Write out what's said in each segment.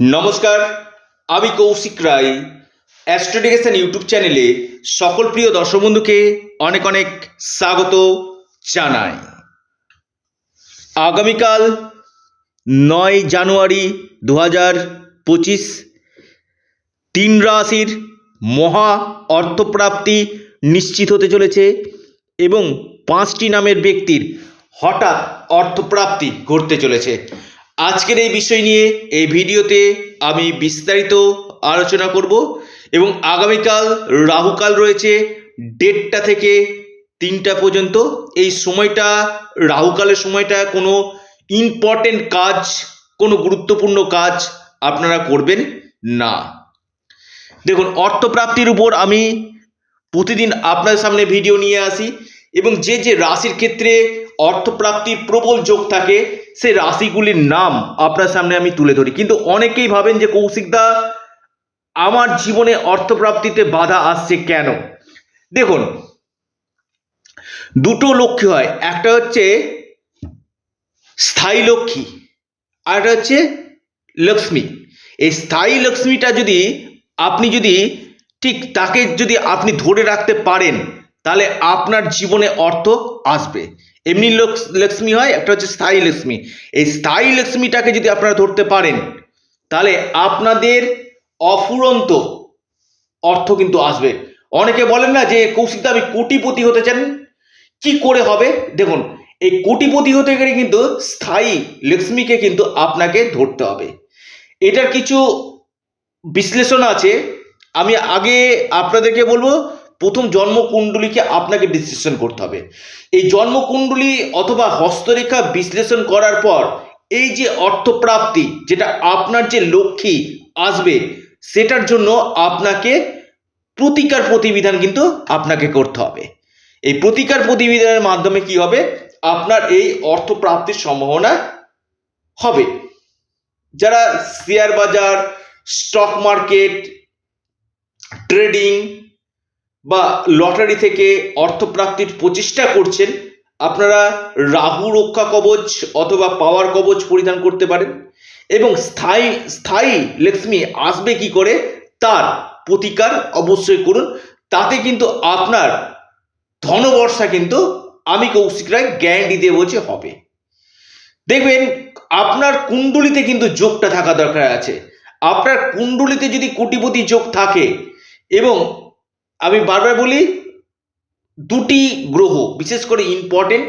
নমস্কার, আমি কৌশিক রায় অ্যাস্ট্রোডিকেশন ইউটিউব চ্যানেলে সকল প্রিয় দর্শক বন্ধুকে অনেক অনেক স্বাগত জানাই। আগামীকাল নয় জানুয়ারি দু হাজার পঁচিশ, তিন রাশির মহা অর্থপ্রাপ্তি নিশ্চিত হতে চলেছে এবং পাঁচটি নামের ব্যক্তির হঠাৎ অর্থপ্রাপ্তি ঘটতে চলেছে। আজকের এই বিষয় নিয়ে এই ভিডিওতে আমি বিস্তারিত আলোচনা করব এবং আগামীকাল রাহুকাল রয়েছে দেড়টা থেকে তিনটা পর্যন্ত। এই সময়টা, রাহুকালের সময়টা কোনো ইম্পর্টেন্ট কাজ, কোনো গুরুত্বপূর্ণ কাজ আপনারা করবেন না। দেখুন, অর্থপ্রাপ্তির উপর আমি প্রতিদিন আপনার সামনে ভিডিও নিয়ে আসি এবং যে যে রাশির ক্ষেত্রে অর্থপ্রাপ্তির প্রবল যোগ থাকে, সে রাশিগুলির নাম আপনার সামনে আমি তুলে ধরি। কিন্তু অনেকেই ভাবেন যে কৌশিকদা আমার জীবনে অর্থপ্রাপ্তিতে বাধা আসছে কেন? দেখুন, দুটো লক্ষ্মী হয়। একটা হচ্ছে স্থায়ী লক্ষ্মী, আর একটা হচ্ছে লক্ষ্মী। এই স্থায়ী লক্ষ্মীটা যদি আপনি যদি ঠিক তাকে যদি আপনি ধরে রাখতে পারেন, তাহলে আপনার জীবনে অর্থ আসবে। এমনি লক্ষ- লক্ষ্মী হয়, একটা হচ্ছে স্থায়ী লক্ষ্মী। এই স্থায়ী লক্ষ্মীটাকে যদি আপনারা ধরতে পারেন, তাহলে আপনাদের অফুরন্ত অর্থ কিন্তু আসবে। অনেকে বলেন না যে কৌশিকদা আমি কোটিপতি হতে চান? কি করে হবে? দেখুন, এই কোটিপতি হতে গেলে কিন্তু স্থায়ী লক্ষ্মীকে কিন্তু আপনাকে ধরতে হবে। এটার কিছু বিশ্লেষণ আছে। আমি আগে আপনাদেরকে বলব প্রথম জন্মকুণ্ডলীকে আপনাকে বিশ্লেষণ করতে হবে। এই জন্মকুণ্ডলী অথবা হস্তরেখা বিশ্লেষণ করার পর এই যে অর্থপ্রাপ্তি, যেটা আপনার যে লক্ষ্মী আসবে, সেটার জন্য আপনাকে প্রতিকার প্রতিবিধান কিন্তু আপনাকে করতে হবে। এই প্রতিকার প্রতিবিধানের মাধ্যমে কি হবে? আপনার এই অর্থপ্রাপ্তির সম্ভাবনা হবে। যারা শেয়ার বাজার, স্টক মার্কেট, ট্রেডিং লটারি থেকে অর্থপ্রাপ্তির প্রচেষ্টা করছেন, আপনারা রাহু রক্ষা কবচ অথবা পাওয়ার কবচ পরিধান করতে পারেন এবং স্থায়ী স্থায়ী লক্ষ্মী আসবে কি করে তার প্রতিকার অবশ্যই করুন। তাতে কিন্তু আপনার ধনবর্ষা কিন্তু আমি কৌশিক রায় গ্যারান্টি দিয়ে বলছি হবে। দেখবেন, আপনার কুণ্ডলিতে কিন্তু যোগটা থাকা দরকার আছে। আপনার কুণ্ডলিতে যদি কোটিপতি যোগ থাকে এবং আমি বারবার বলি, দুটি গ্রহ, বিশেষ করে ইম্পর্টেন্ট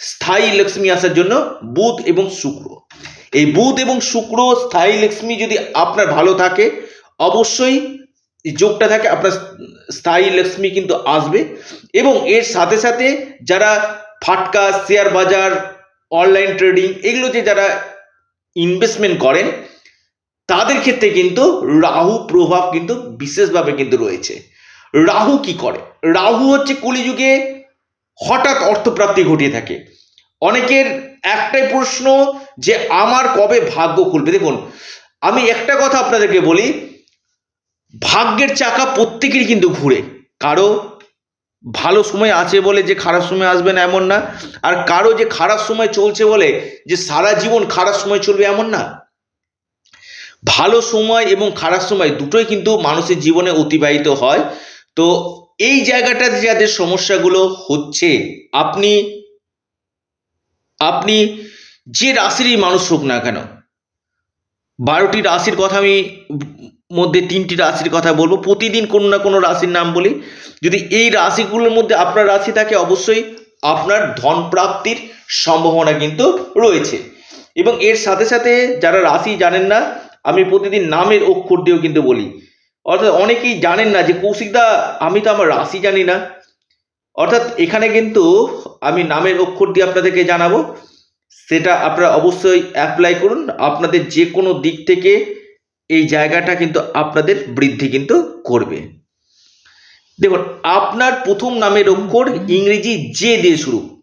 স্থায়ী লক্ষ্মী আসার জন্য বুধ এবং শুক্র। এই বুধ এবং শুক্র, স্থায়ী লক্ষ্মী যদি আপনার ভালো থাকে, অবশ্যই যোগটা থাকে, আপনার স্থায়ী লক্ষ্মী কিন্তু আসবে। এবং এর সাথে সাথে যারা ফাটকা শেয়ার বাজার অনলাইন ট্রেডিং এগুলো যে যারা ইনভেস্টমেন্ট করেন, তাদের ক্ষেত্রে কিন্তু রাহু প্রভাব কিন্তু বিশেষভাবে কিন্তু রয়েছে। রাহু কি করে? রাহু হচ্ছে কলিযুগে হঠাৎ অর্থপ্রাপ্তি ঘটিয়ে থাকে। অনেকের একটাই প্রশ্ন যে, আমার কবে ভাগ্য খুলবে? দেখুন, আমি একটা কথা আপনাদেরকে বলি, ভাগ্যের চাকা প্রত্যেকেরই কিন্তু ঘুরে। কারও ভালো সময় আছে বলে যে খারাপ সময় আসবে না এমন না, আর কারও যে খারাপ সময় চলছে বলে যে সারা জীবন খারাপ সময় চলবে এমন না। ভালো সময় এবং খারাপ সময় দুটোই কিন্তু মানুষের জীবনে অতিবাহিত হয়। তো এই জায়গাটাতে যাদের সমস্যাগুলো হচ্ছে, আপনি আপনি যে রাশিরই মানুষ হোক না কেন, বারোটি রাশির কথা আমি মধ্যে তিনটি রাশির কথা বলব, প্রতিদিন কোনো না কোনো রাশির নাম বলি, যদি এই রাশিগুলোর মধ্যে আপনার রাশি থাকে, অবশ্যই আপনার ধন প্রাপ্তির সম্ভাবনা কিন্তু রয়েছে। এবং এর সাথে সাথে যারা রাশি জানেন না, আমি প্রতিদিন নামের অক্ষর দিয়েও কিন্তু বলি অর্থাৎ অনেকেই জানেন না যে কৌশিকদা আমি তো আমার রাশি জানি না। অর্থাৎ এখানে কিন্তু আমি নামের অক্ষর দিয়ে আপনাদেরকে জানাব। সেটা আপনারা অবশ্যই অ্যাপ্লাই করুন। আপনাদের যে কোনো দিক থেকে এই জায়গাটা কিন্তু আপনাদের বৃদ্ধি কিন্তু করবে। দেখুন, আপনার প্রথম নামের অক্ষর ইংরেজি জে দিয়ে শুরু।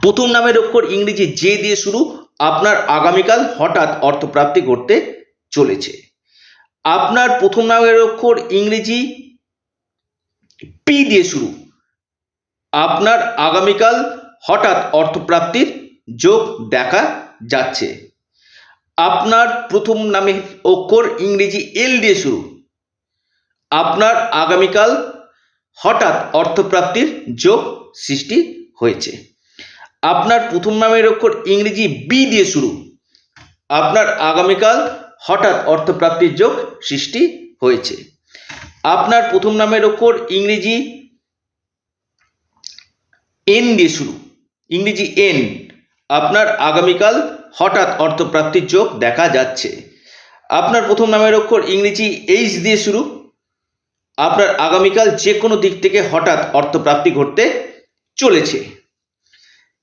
প্রথম নামের অক্ষর ইংরেজি জে দিয়ে শুরু। আপনার আগামীকাল হঠাৎ অর্থপ্রাপ্তি করতে চলেছে। আপনার প্রথম নামের অক্ষর ইংরেজি পি দিয়ে শুরু। আপনার আগামীকাল হঠাৎ অর্থপ্রাপ্তির যোগ দেখা যাচ্ছে। আপনার প্রথম নামে অক্ষর ইংরেজি এল দিয়ে শুরু। আপনার আগামীকাল হঠাৎ অর্থপ্রাপ্তির যোগ সৃষ্টি হয়েছে। আপনার প্রথম নামের অক্ষর ইংরেজি বি দিয়ে শুরু। আপনার আগামীকাল হঠাৎ অর্থপ্রাপ্তির যোগ সৃষ্টি হয়েছে। আপনার প্রথম নামের অক্ষর ইংরেজি এন দিয়ে শুরু। ইংরেজি এন আপনার আগামীকাল হঠাৎ অর্থপ্রাপ্তির যোগ দেখা যাচ্ছে। আপনার প্রথম নামের অক্ষর ইংরেজি এইচ দিয়ে শুরু। আপনার আগামীকাল যে কোনো দিক থেকে হঠাৎ অর্থপ্রাপ্তি ঘটতে চলেছে।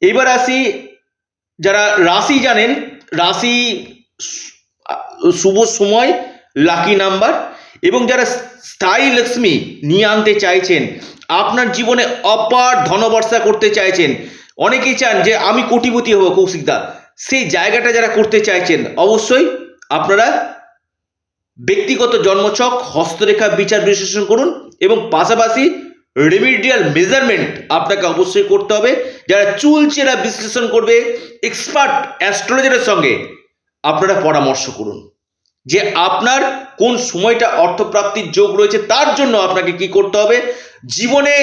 এবার আসি, যারা রাশি জানেন, রাশি শুভ সময় লাকি নাম্বার এবং যারা স্থায়ী লক্ষ্মী নিয়ে আনতে চাইছেন, আপনার জীবনে অপার ধনবর্ষা করতে চাইছেন, অনেকেই চান যে আমি কোটিপতি হব কৌশিকদা সেই জায়গাটা যারা করতে চাইছেন, অবশ্যই আপনারা ব্যক্তিগত জন্মছক, হস্তরেখা বিচার বিশ্লেষণ করুন এবং পাশাপাশি রেমিডিয়াল মেজারমেন্ট আপনাকে অবশ্যই করতে হবে। যারা চুল চেরা বিশ্লেষণ করবে এক্সপার্ট অ্যাস্ট্রোলজারের সঙ্গে আপনারা পরামর্শ করুন যে আপনার কোন সময়টা অর্থপ্রাপ্তির যোগ রয়েছে তার জন্য আপনাকে কি করতে হবে? জীবনে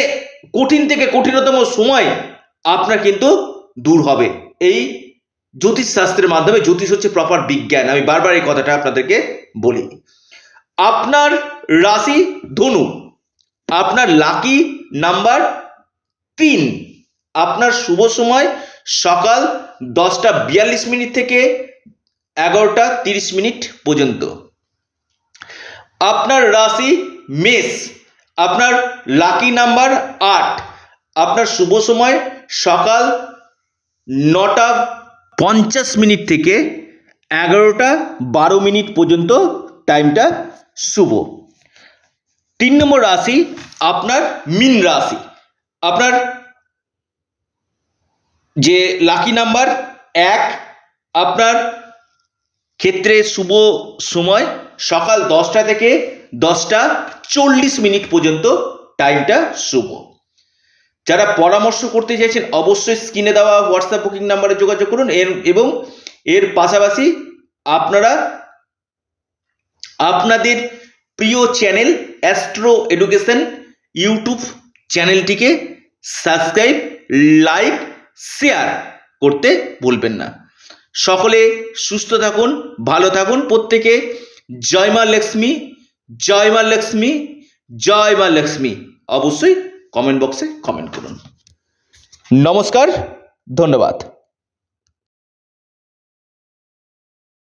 কঠিন থেকে কঠিনতম সময় আপনার কিন্তু দূর হবে। এই জ্যোতিষ শাস্ত্রের মাধ্যমে জ্যোতিষ হচ্ছে প্রপার বিজ্ঞান। আমি বারবার এই কথাটা আপনাদেরকে বলি। আপনার রাশি ধনু, আপনার লাকি নাম্বার তিন। আপনার শুভ সময় সকাল দশটা বিয়াল্লিশ মিনিট থেকে এগারোটা তিরিশ মিনিট পর্যন্ত। আপনার রাশি মেষ, আপনার লাকি নাম্বার আট। আপনার শুভ সময় সকাল নটা পঞ্চাশ মিনিট থেকে এগারোটা বারো মিনিট পর্যন্ত। টাইমটা শুভ। তিন নম্বর রাশি আপনার মিন রাশি। আপনার যে লাকি নাম্বার এক, আপনার ক্ষেত্রে শুভ সময় সকাল দশটা থেকে দশটা চল্লিশ মিনিট পর্যন্ত টাইমটা শুভ। যারা পরামর্শ করতে চাইছেন অবশ্যই স্ক্রিনে দেওয়া হোয়াটসঅ্যাপ বুকিং নাম্বারে যোগাযোগ করুন। এর এবং এর পাশাপাশি আপনারা আপনাদের প্রিয় চ্যানেল অ্যাস্ট্রো এডুকেশন ইউটিউব চ্যানেলটিকে সাবস্ক্রাইব, লাইক, শেয়ার করতে ভুলবেন না। সকলে সুস্থ থাকুন, ভালো থাকুন। প্রত্যেকে জয় মা লক্ষ্মী, জয় মা লক্ষ্মী, জয় মা লক্ষ্মী। অবশ্যই কমেন্ট বক্সে কমেন্ট করুন। নমস্কার, ধন্যবাদ।